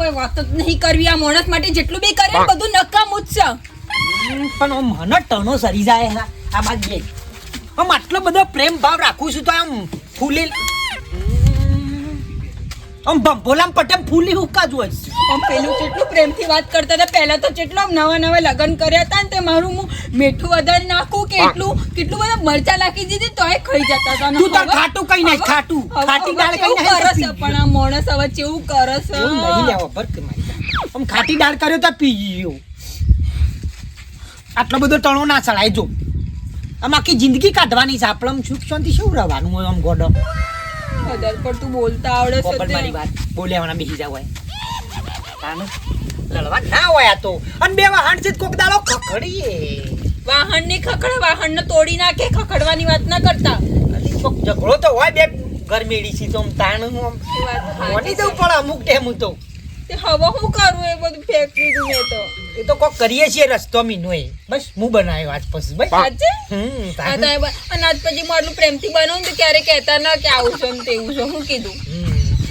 કોઈ વાત જ નહીં કરવી. આ માણસ માટે જેટલું બી કરે બધું નકામું જ છે. પણ મને ટનો સરી જાય હા. આ બાદ બે આમ આટલો બધો પ્રેમ ભાવ રાખું છું તો આમ ફૂલી આમ ભંભોલામ પટેમ ફૂલી હુક્કા જ હોય આમ પેલું કેટલું પ્રેમથી વાત કરતા હતા પહેલા તો કેટલો આમ નવા નવા લગ્ન કર્યા હતા ને તે મારું હું મીઠું વધારે નાખું કે એટલું કેટલું બધા મરચા નાખી દીધી તોય ખાઈ જતા હતા. તું તો ખાટું કઈ નાખ, ખાટું. ખાટી દાળ કઈ નાખ, માણસ હવે કેવું કરે એવું નહીં લેવો પર મારી આમ ખાટી દાળ કર્યો તો પી ગયો આટલો બધો ટણો ના ચડાય જો. આમ આખી જિંદગી કાઢવાની છે. આપણે આમ સુખ શાંતિ શું રહેવાનું હોય આમ ગોડો? અદર પર તું બોલતા આવડે છે મારી વાત. બોલ્યાવાના બેસી જાવ હોય. લડવા ના હોય આ તો. અને બે વાહન છે કોક દાડો ખખડીએ. વાહનની ખખડે વાહન ને તોડી નાખે ખખડવાની વાત ના કરતા. કોક ઝઘડો તો હોય બે ગરમેડી છે તો તાણ મોટી. દઉં પડે અમુક ટાઈમ તો. તે હવે હું કરું એ બધું ફેંકી દઉં મેં તો. એ તો કોક કરીએ છીએ રસ્તો મીનો એ. બસ હું બનાવ્યો આજ પછી બસ. સાચે હમ અને આજ પછી હું આટલું પ્રેમથી બનાવું તો ક્યારે કહેતા ના કે આવું છે ને તેવું છે હું કીધું.